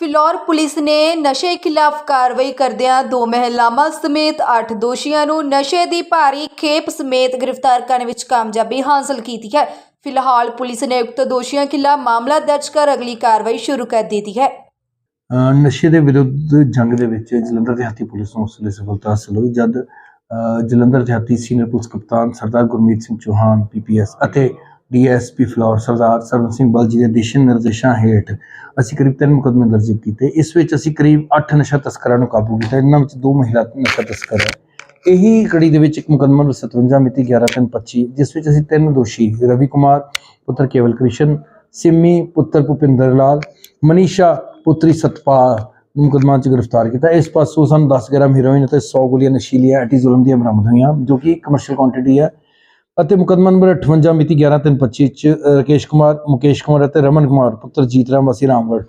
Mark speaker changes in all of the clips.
Speaker 1: Phillaur police ਨੇ ਨਸ਼ੇ ਖਿਲਾਫ ਕਾਰਵਾਈ ਕਰਦਿਆਂ ਦੋ ਮਹਿਲਾਵਾਂ ਸਮੇਤ 8 ਦੋਸ਼ੀਆਂ ਨੂੰ ਨਸ਼ੇ ਦੀ ਭਾਰੀ ਖੇਪ ਸਮੇਤ ਗ੍ਰਿਫਤਾਰ ਕਰਨ ਵਿੱਚ ਕਾਮਯਾਬੀ ਹਾਸਲ ਕੀਤੀ ਹੈ। ਫਿਲਹਾਲ ਪੁਲਿਸ ਨੇ ਉਕਤ ਦੋਸ਼ੀਆਂ ਖਿਲਾਫ ਮਾਮਲਾ ਦਰਜ ਕਰ ਅਗਲੀ ਕਾਰਵਾਈ ਸ਼ੁਰੂ ਕਰ ਦਿੱਤੀ ਹੈ।
Speaker 2: ਨਸ਼ੇ ਦੇ ਵਿਰੁੱਧ ਜੰਗ ਦੇ ਵਿੱਚ ਜਲੰਧਰ ਦਿਹਾਤੀ ਪੁਲਿਸ ਨੂੰ ਉਸ ਸਫਲਤਾ ਹਾਸਲ ਹੋਈ, ਜਦ ਅਹ ਜਲੰਧਰ ਦਿਹਾਤੀ ਸੀਨੀਅਰ ਪੁਲਿਸ ਕਪਤਾਨ ਸਰਦਾਰ ਗੁਰਮੀਤ ਸਿੰਘ ਚੌਹਾਨ ਪੀਪੀਐਸ ਅਤੇ ਡੀਐਸਪੀ ਫਲੋਰ ਸਰਦਾਰ ਸਰਵਨ ਸਿੰਘ ਬਲ ਜੀ ਦੇ ਦਿਸ਼ਾ ਨਿਰਦੇਸ਼ਾਂ ਹੇਠ ਅਸੀਂ ਕਰੀਬ ਤਿੰਨ ਮੁਕੱਦਮੇ ਦਰਜ ਕੀਤੇ। ਇਸ ਵਿੱਚ ਅਸੀਂ ਕਰੀਬ 8 ਨਸ਼ਾ ਤਸਕਰਾਂ ਨੂੰ ਕਾਬੂ ਕੀਤਾ। ਇਹਨਾਂ ਵਿੱਚ ਦੋ ਮਹਿਲਾ ਨਸ਼ਾ ਤਸਕਰ ਹੈ। ਇਹੀ ਕੜੀ ਦੇ ਵਿੱਚ ਇੱਕ ਮੁਕੱਦਮਾ ਨੰਬਰ 57 ਮਿਤੀ 11/3/25 ਜਿਸ ਵਿੱਚ ਅਸੀਂ ਤਿੰਨ ਦੋਸ਼ੀ, ਰਵੀ ਕੁਮਾਰ, ਪੁੱਤਰ ਕੇਵਲ ਕ੍ਰਿਸ਼ਨ, ਸਿੰਮੀ, ਪੁੱਤਰ ਭੁਪਿੰਦਰ ਲਾਲ, ਮਨੀਸ਼ਾ, ਪੁੱਤਰੀ ਸਤਪਾਲ ਨੂੰ 'ਚ ਗ੍ਰਿਫਤਾਰ ਕੀਤਾ। ਇਸ ਪਾਸੋਂ ਸਾਨੂੰ 10 ਗ੍ਰਾਮ ਹੀਰੋਇਨ ਅਤੇ 100 ਗੋਲੀਆਂ ਨਸ਼ੀਲੀਆਂ ਐਟੀਜ਼ੋਲਮ ਦੀਆਂ ਬਰਾਮਦ ਹੋਈਆਂ, ਜੋ ਕਿ ਕਮਰਸ਼ੀਅਲ ਕੁਆਂਟੀਟੀ ਹੈ। ਅਤੇ ਮੁਕੱਦਮਾ ਨੰਬਰ 58 ਮਿਤੀ 11/3/25 ਚ ਅ, ਰਾਕੇਸ਼ ਕੁਮਾਰ ਮੁਕੇਸ਼ ਕੁਮਾਰ ਅਤੇ ਰਮਨ ਕੁਮਾਰ ਪੁੱਤਰ ਜੀਤ ਰਾਮ ਵਾਸੀ ਰਾਮਗੜ੍ਹ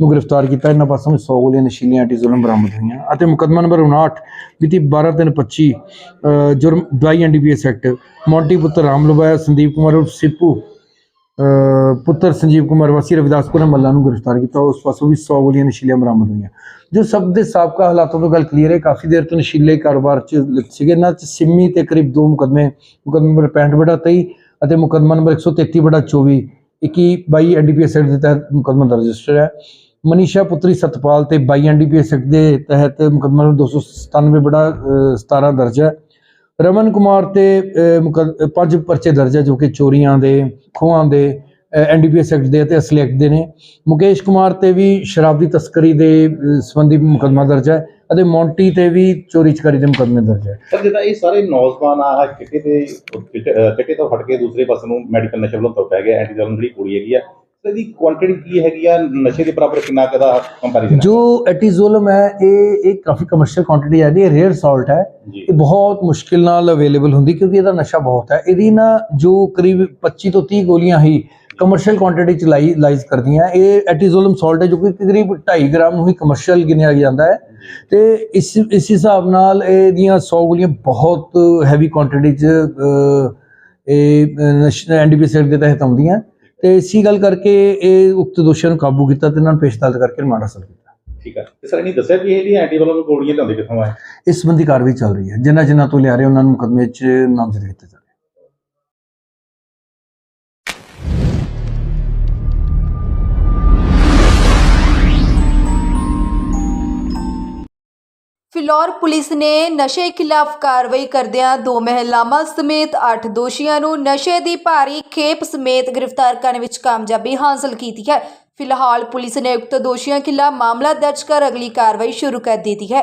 Speaker 2: ਨੂੰ ਗ੍ਰਿਫਤਾਰ ਕੀਤਾ। ਇਹਨਾਂ ਪਾਸੋਂ 100 ਗੋਲੀਆਂ ਨਸ਼ੀਲੀਆਂ ਐਟੀਜ਼ੋਲਮ ਬਰਾਮਦ ਹੋਈਆਂ। ਅਤੇ ਮੁਕੱਦਮਾ ਨੰਬਰ 59 ਮਿਤੀ 12/3/25 ਅ, ਜੁਰਮ 22 ਐਨਡੀਪੀਐਸ ਐਕਟ ਮੌਂਟੀ ਪੁੱਤਰ ਰਾਮ ਲਵਾਇਆ ਸੰਦੀਪ ਕੁਮਾਰ ਉਰਫ ਸਿੱਪੂ ਪੁੱਤਰ ਸੰਜੀਵ ਕੁਮਾਰ ਵਾਸੀ ਰਵਿਦਾਸਪੁਰ ਮੱਲਾ ਨੂੰ ਗ੍ਰਿਫਤਾਰ ਕੀਤਾ। ਉਸ ਪਾਸੋਂ ਵੀ 100 ਗੋਲੀਆਂ ਨਸ਼ੀਲੀਆਂ ਬਰਾਮਦ ਹੋਈਆਂ। ਜੋ ਸਭ ਦੇ ਸਾਬਕਾ ਹਾਲਾਤਾਂ ਤੋਂ ਗੱਲ ਕਲੀਅਰ ਹੈ ਕਾਫੀ ਦੇਰ ਤੋਂ ਨਸ਼ੀਲੇ ਕਾਰੋਬਾਰ 'ਚ ਸੀਗੇ। ਇਹਨਾਂ 'ਚ ਸਿੰਮੀ ਤੇ ਕਰੀਬ ਦੋ ਮੁਕਦਮੇ ਮੁਕਦਮਾ ਨੰਬਰ 65 ਬੜਾ 23 ਅਤੇ ਮੁਕਦਮਾ ਨੰਬਰ 133 ਬੜਾ 24 21 22 ਐਨਡੀਪੀਐਸ ਐਕਟ ਦੇ ਤਹਿਤ ਮੁਕਦਮਾ ਦਰਜ ਰਜਿਸਟਰ ਹੈ। ਮਨੀਸ਼ਾ ਪੁੱਤਰੀ ਸਤਪਾਲ ਤੇ 22 ਐਨਡੀਪੀਐਸ ਐਕਟ ਦੇ ਤਹਿਤ ਮੁਕਦਮਾ ਨੰਬਰ 297 ਬੜਾ ਅ, 17 ਦਰਜ ਹੈ। ਰਮਨ ਕੁਮਾਰ ਤੇ ਪੰਜ ਪਰਚੇ ਦਰਜ ਹੈ ਜੋ ਕਿ ਚੋਰੀਆਂ ਦੇ, ਖੋਹਾਂ ਦੇ ਐਨਡੀਪੀਐਸ ਐਕਟ ਦੇ ਅਤੇ ਅਸਲੀ ਐਕਟ ਦੇ ਨੇ। ਮੁਕੇਸ਼ ਕੁਮਾਰ ਤੇ ਵੀ ਸ਼ਰਾਬ ਦੀ ਤਸਕਰੀ ਦੇ ਸੰਬੰਧੀ ਮੁਕੱਦਮਾ ਦਰਜ ਹੈ ਅਤੇ ਮੌਂਟੀ ਤੇ ਵੀ ਚੋਰੀ ਚਕਾਰੀ ਦੇ ਮੁਕੱਦਮੇ ਦਰਜ ਹੈ
Speaker 3: ਸਰ, ਜਿੱਦਾਂ ਇਹ ਸਾਰੇ ਨੌਜਵਾਨ ਆ ਚਿੱਟੇ ਦੇ ਚਿੱਟੇ ਤੋਂ ਹਟ ਕੇ ਦੂਸਰੇ ਪਾਸੇ ਨੂੰ ਮੈਡੀਕਲ ਨਸ਼ੇ ਵੱਲੋਂ ਤੁਰ ਪੈ ਗਿਆ ਐਂਟੀਜਰਮ ਜਿਹੜੀ ਕੁੜੀ ਹੈਗੀ ਆ ਇਹਦੀ ਕੁਆਂਟੀਟੀ ਕੀ ਹੈਗੀ ਆ? ਨਸ਼ੇ ਦੇ ਬਰਾਬਰ ਕਿੰਨਾ ਕੁ ਦਾ ਕੰਪੈਰੀਜ਼ਨ
Speaker 2: ਜੋ ਐਟੀਜ਼ੋਲਮ ਹੈ ਇਹ ਇਹ ਕਾਫੀ ਕਮਰਸ਼ੀਅਲ ਕੁਆਂਟੀਟੀ ਹੈ ਇਹ ਰੇਅਰ ਸਾਲਟ ਹੈ। ਇਹ ਬਹੁਤ ਮੁਸ਼ਕਿਲ ਨਾਲ ਅਵੇਲੇਬਲ ਹੁੰਦੀ ਕਿਉਂਕਿ ਇਹਦਾ ਨਸ਼ਾ ਬਹੁਤ ਹੈ। ਇਹਦੀ ਨਾ ਜੋ ਕਰੀਬ 25 ਤੋਂ 30 ਗੋਲੀਆਂ ਹੀ ਕਮਰਸ਼ੀਅਲ ਕੁਆਂਟੀਟੀ ਚ ਲਾਈ ਲਾਈਜ਼ ਕਰਦੀਆਂ। ਇਹ ਐਟੀਜ਼ੋਲਮ ਸਾਲਟ ਹੈ ਜੋ ਕਿ ਕਰੀਬ 2.5 ਗ੍ਰਾਮ ਨੂੰ ਹੀ ਕਮਰਸ਼ੀਅਲ ਗਿਣਿਆ ਜਾਂਦਾ ਹੈ। ਤੇ ਇਸ ਇਸ ਹਿਸਾਬ ਨਾਲ ਇਹਦੀਆਂ 100 ਗੋਲੀਆਂ ਬਹੁਤ ਹੈਵੀ ਕੁਆਂਟੀਟੀ ਚ ਇਹ ਐਨਡੀਪੀਐਸ ਦੇ ਤਹਿਤ ਆਉਂਦੀਆਂ। ਤੇ ਇਸੀ ਗੱਲ ਕਰਕੇ ਇਹ ਉਕਤ ਦੋਸ਼ੀਆਂ ਨੂੰ ਕਾਬੂ ਕੀਤਾ ਤੇ ਇਹਨਾਂ ਨੂੰ ਪੇਸ਼ਦਾਰ ਕਰਕੇ ਰਿਮਾਂਡ ਹਾਸਲ ਕੀਤਾ।
Speaker 3: ਠੀਕ ਆ। ਤੇ ਸਰ ਇਹਨੇ ਦੱਸਿਆ ਵੀ ਇਹ ਜਿਹੜੀ ਐਂਟੀਜਰਮ ਗੋਲੀਆਂ ਲਿਆਉਂਦੇ ਕਿੱਥੋਂ ਆ
Speaker 2: ਇਸ ਸੰਬੰਧੀ ਕਾਰਵਾਈ ਚੱਲ ਰਹੀ ਹੈ। ਜਿਨ੍ਹਾਂ ਜਿਨ੍ਹਾਂ ਤੋਂ ਲਿਆ ਰਹੇ ਉਹਨਾਂ ਨੂੰ ਮੁਕੱਦਮੇ 'ਚ ਨਾਮਜ਼ਦ ਕੀਤਾ ਜਾ
Speaker 1: ਫਿਲੌਰ ਪੁਲਿਸ ਨੇ ਨਸ਼ੇ ਖਿਲਾਫ ਕਾਰਵਾਈ ਕਰਦਿਆਂ ਦੋ ਮਹਿਲਾਵਾਂ ਸਮੇਤ 8 ਦੋਸ਼ੀਆਂ ਨੂੰ ਨਸ਼ੇ ਦੀ ਭਾਰੀ ਖੇਪ ਸਮੇਤ ਗ੍ਰਿਫਤਾਰ ਕਰਨ ਵਿੱਚ ਕਾਮਯਾਬੀ ਹਾਸਲ ਕੀਤੀ ਹੈ। ਫਿਲਹਾਲ ਪੁਲਿਸ ਨੇ ਉਕਤ ਦੋਸ਼ੀਆਂ ਖਿਲਾਫ ਮਾਮਲਾ ਦਰਜ ਕਰ ਅਗਲੀ ਕਾਰਵਾਈ ਸ਼ੁਰੂ ਕਰ ਦਿੱਤੀ ਹੈ।